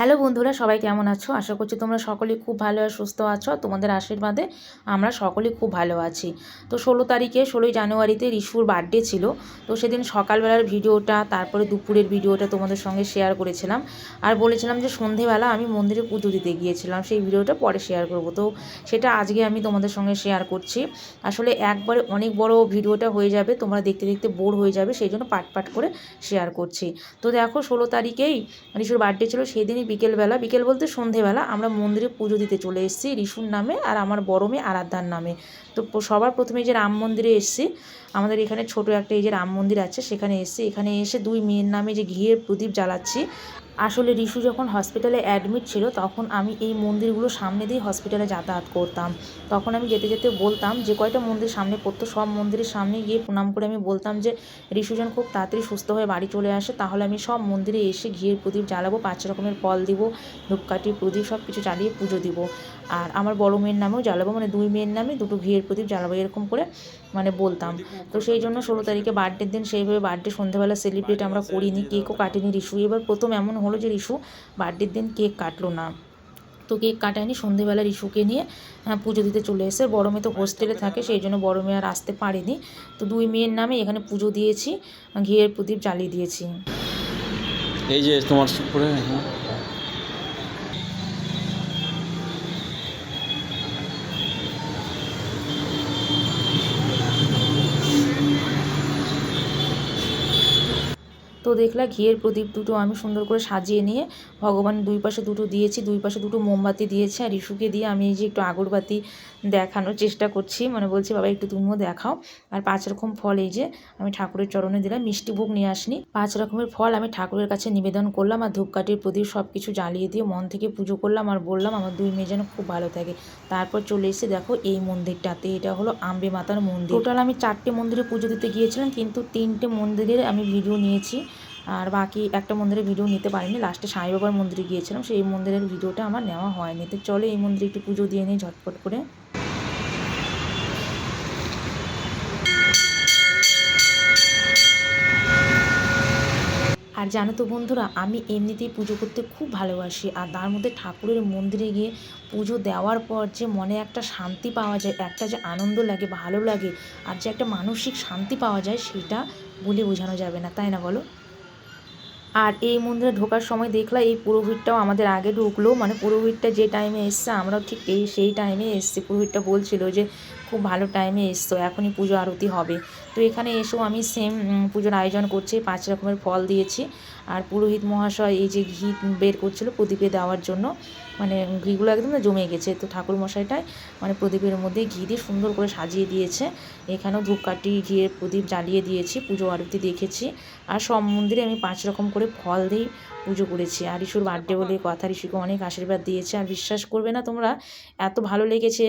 Hello বন্ধুরা, সবাই কেমন আছো? আশা করছি তোমরা সকলেই খুব ভালো আর সুস্থ আছো। তোমাদের আশীর্বাদে আমরা সকলেই খুব ভালো আছি। তো ষোলো তারিখে, ষোলোই জানুয়ারিতে রিশুর বার্থডে ছিল। তো সেদিন সকালবেলার ভিডিওটা, তারপরে দুপুরের ভিডিওটা তোমাদের সঙ্গে শেয়ার করেছিলাম। আর বলেছিলাম যে সন্ধেবেলা আমি মন্দিরে পুজো দিতে গিয়েছিলাম, সেই ভিডিওটা পরে শেয়ার করব। তো সেটা আজকে আমি তোমাদের সঙ্গে শেয়ার করছি। আসলে একবারে অনেক বড় ভিডিওটা হয়ে যাবে, তোমরা দেখতে দেখতে বোর হয়ে যাবে, সেই জন্য পাট পাট করে শেয়ার করছি। তো দেখো ষোলো তারিখেই রিশুর বার্থডে ছিল সেই দিনই বিকেলবেলা, বিকেল বলতে সন্ধেবেলা আমরা মন্দিরে পুজো দিতে চলে এসেছি রিসুর নামে আর আমার বড় মেয়ে আরাধ্যার নামে। তো সবার প্রথমে যে রাম মন্দিরে এসেছি, আমাদের এখানে ছোট একটা এই যে রাম মন্দির আছে সেখানে এসেছি। এখানে এসে দুই মেয়ের নামে যে ঘিয়ের প্রদীপ জ্বালাচ্ছি। আসলে রিশু যখন হসপিটালে অ্যাডমিট ছিল, তখন আমি এই মন্দিরগুলো সামনে দিয়ে হসপিটালে যাতায়াত করতাম। তখন আমি যেতে যেতে বলতাম যে, কয়টা মন্দির সামনে পড়তো? সব মন্দিরের সামনে গিয়ে প্রণাম করে আমি বলতাম যে রিশু যেন খুব তাড়াতাড়ি সুস্থ হয়ে বাড়ি চলে আসে, তাহলে আমি সব মন্দিরে এসে ঘিয়ের প্রদীপ জ্বালাবো, পাঁচ রকমের ফল দিব, ধূপকাঠি, প্রদীপ, সব কিছু জ্বালিয়ে পুজো দিব। আর আমার বড় মেয়ের নামেও জ্বালাবো মানে দুই মেয়ের নামে দুটো ঘিয়ের প্রদীপ জ্বালাবো, এরকম করে মানে বলতাম। তো সেই জন্য ষোলো তারিখে বার্থডের দিন সেইভাবে বার্থডে সন্ধ্যেবেলা সেলিব্রেট আমরা করিনি, কেকও কাটিনি। রিশু এবার প্রথম এমন হলো যে রিশু বার্থডের দিন কেক কাটলো না। তো কেক কাটায়নি সন্ধেবেলা রিশুকে নিয়ে আহ, পুজো দিতে চলে এসে বড় মেয়ে তো হোস্টেলে থাকে সেই জন্য বড় মেয়ে আর আসতে পারেনি। তো দুই মেয়ের নামে এখানে পুজো দিয়েছি ঘিয়ের প্রদীপ জ্বালিয়ে দিয়েছি। এই যে তোমার তো দেখলা, ঘিয়ের প্রদীপ দুটো আমি সুন্দর করে সাজিয়ে নিয়ে ভগবান দুই পাশে দুটো দিয়েছি, দুই পাশে দুটো মোমবাতি দিয়েছি আর ইস্যুকে দিয়ে আমি এই যে একটু আগরবাতি দেখানোর চেষ্টা করছি। মানে বলছি, বাবা, একটু তুমিও দেখাও। আর পাঁচ রকম ফল এই যে আমি ঠাকুরের চরণে দিলাম, মিষ্টি ভোগ নিয়ে আসনি। পাঁচ রকমের ফল আমি ঠাকুরের কাছে নিবেদন করলাম আর ধূপকাঠির প্রদীপ সব কিছু জ্বালিয়ে দিয়ে মন থেকে পুজো করলাম আর বললাম, আমার দুই মেয়ে যেন খুব ভালো থাকে। তারপর চলে এসে দেখো এই মন্দিরটাতে, এটা হলো আম্বে মাতার মন্দির। টোটাল আমি চারটে মন্দিরে পুজো দিতে গিয়েছিলাম, কিন্তু তিনটে মন্দিরের আমি ভিডিও নিয়েছি। আর বাকি একটা মন্দিরের ভিডিও নিতে পারিনি। লাস্টে সাই বাবার মন্দিরে গিয়েছিলাম। সেই মন্দিরের ভিডিওটা আমার নেওয়া হয়নি। তো চলো এই মন্দিরে একটু পুজো দিয়ে নিই ঝটপট করে। আর জানো তো বন্ধুরা, আমি এমনিতেই পুজো করতে খুব ভালোবাসি। আর তার মধ্যে ঠাকুরের মন্দিরে গিয়ে পুজো দেওয়ার পর যে মনে একটা শান্তি পাওয়া যায়, একটা যে আনন্দ লাগে, ভালো লাগে, আর যে একটা মানসিক শান্তি পাওয়া যায়, সেটা বলে বোঝানো যাবে না। তাই না বলো? আর এই মন্দিরে ঢোকার সময় দেখলাম এই পুরোহিতটাও আমাদের আগে ঢুকলো। মানে পুরোহিতটা যে টাইমে এসছে, আমরাও ঠিক এই, সেই টাইমে এসছি। পুরোহিতটা বলছিল যে, খুব ভালো টাইমে এসছো, এখনই পুজো আরতি হবে। এখানে এসেও আমি সেম পুজোর আয়োজন করছি, পাঁচ রকমের ফল দিয়েছি। আর পুরোহিত মহাশয় এই যে ঘি বের করছিল প্রদীপে দেওয়ার জন্য মানে ঘিগুলো একদম জমে গেছে। তো ঠাকুর মশাইটাই মানে প্রদীপের মধ্যে ঘি দিয়ে সুন্দর করে সাজিয়ে দিয়েছে। এখানেও ধূপকাঠি ঘিয়ে প্রদীপ জ্বালিয়ে দিয়েছি, পুজো আরতি দেখেছি। আর সব মন্দিরে আমি পাঁচ রকম করে ফল দিয়েই পুজো করেছি। আর ইস্যুর বার্থডে বলে কথা, ঋষিকে অনেক আশীর্বাদ দিয়েছে। আর বিশ্বাস করবে না তোমরা, এত ভালো লেগেছে।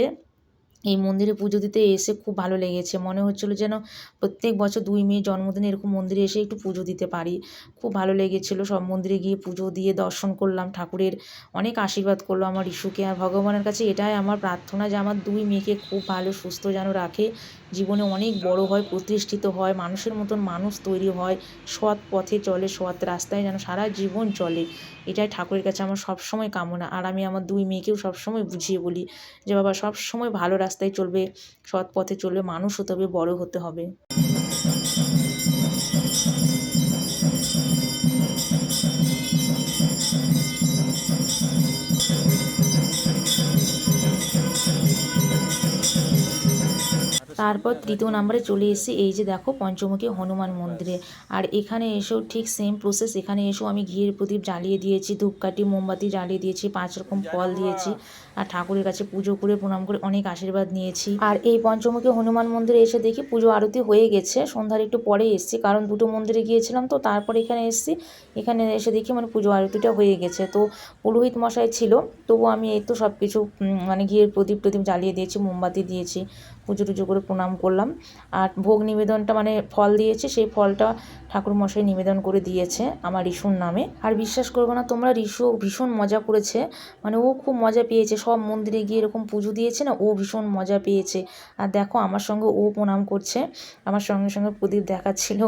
এই মন্দিরে পুজো দিতে এসে খুব ভালো লেগেছে। মনে হচ্ছিল যেন প্রত্যেক বছর দুই মেয়ের জন্মদিনে এরকম মন্দিরে এসে একটু পুজো দিতে পারি। খুব ভালো লেগেছিলো। সব মন্দিরে গিয়ে পুজো দিয়ে দর্শন করলাম, ঠাকুরের অনেক আশীর্বাদ করল আমার ইস্যুকে আর ভগবানের কাছে এটাই আমার প্রার্থনা যে আমার দুই মেয়েকে খুব ভালো, সুস্থ যেন রাখে। জীবনে অনেক বড় হয়, প্রতিষ্ঠিত হয়, মানুষের মতন মানুষ তৈরি হয়, সৎ পথে চলে, সৎ রাস্তায় যেন সারা জীবন চলে। এটাই ঠাকুরের কাছে আমার সবসময় কামনা। আর আমি আমার দুই মেয়েকেও সবসময় বুঝিয়ে বলি যে, বাবা, সবসময় ভালো রাস্তায় চলবে, সৎ পথে চলবে, মানুষ হতে হবে, বড় হতে হবে। তারপর তৃতীয় নম্বরে চলে এসেছি এই যে দেখো পঞ্চমুখী হনুমান মন্দিরে। আর এখানে এসেও ঠিক সেম প্রসেস এখানে এসেও আমি ঘিয়ের প্রদীপ জ্বালিয়ে দিয়েছি, ধূপকাঠি, মোমবাতি জ্বালিয়ে দিয়েছি, পাঁচ রকম ফল দিয়েছি। আর ঠাকুরের কাছে পুজো করে, প্রণাম করে অনেক আশীর্বাদ নিয়েছি। আর এই পঞ্চমুখী হনুমান মন্দিরে এসে দেখি পুজো আরতি হয়ে গেছে। সন্ধ্যার একটু পরে এসেছি, কারণ দুটো মন্দিরে গিয়েছিলাম তো, তারপরে এখানে এসেছি। এখানে এসে দেখি মানে পুজো আরতিটা হয়ে গেছে। তো পুরোহিত মশাই ছিল তবু আমি এই তো সব কিছু মানে ঘিয়ের প্রদীপ টদীপ জ্বালিয়ে দিয়েছি, মোমবাতি দিয়েছি, পুজো টুজো করে প্রণাম করলাম। আর ভোগ নিবেদনটা মানে ফল দিয়েছে, সেই ফলটা ঠাকুর মশাই নিবেদন করে দিয়েছে আমার রিসুর নামে। আর বিশ্বাস করব না, তোমরা রিসু ভীষণ মজা করেছে মানে ও খুব মজা পেয়েছে। সব মন্দিরে গিয়ে এরকম পুজো দিয়েছে না, ও ভীষণ মজা পেয়েছে। আর দেখো, আমার সঙ্গে ও প্রণাম করছে। আমার সঙ্গে সঙ্গে প্রদীপ দেখাচ্ছিল।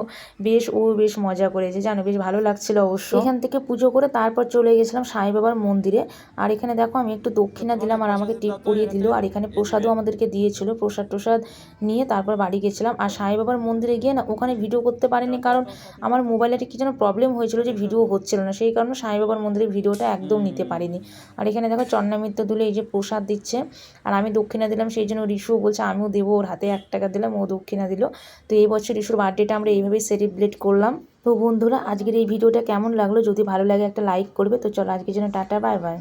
বেশ, ও বেশ মজা করেছে। জানো, বেশ ভালো লাগছিল অবশ্য। এখান থেকে পুজো করে তারপর চলে গেছিলাম সাই বাবার মন্দিরে। আর এখানে দেখো, আমি একটু দক্ষিণা দিলাম আর আমাকে টিপ পরিয়ে দিল। আর এখানে প্রসাদও আমাদেরকে দিয়েছিল, প্রসাদ টোসাদ নিয়ে তারপর বাড়ি গেছিলাম। আর সাই বাবার মন্দিরে গিয়ে না, ওখানে ভিডিও করতে পারিনি কারণ আমার মোবাইলে কি যেন প্রবলেম হয়েছিল যে ভিডিও হচ্ছিল না। সেই কারণে সাই বাবার মন্দিরে ভিডিওটা একদম নিতে পারিনি। আর এখানে দেখো চন্নামিত্র দুলে এই যে প্রসাদ দিচ্ছে। আর আমি দক্ষিণা দিলাম, সেই জন্য রিশুও বলছে, আমিও দেবো, ওর হাতে এক টাকা দিলাম, ও দক্ষিণা দিল। তো এই বছর রিশুর বার্থডেটা আমরা এইভাবেই সেলিব্রেট করলাম। তো বন্ধুরা, আজকের এই ভিডিওটা কেমন লাগল? যদি ভালো লাগে একটা লাইক করবে। তো চলো, আজকের জন্য টাটা বাই বাই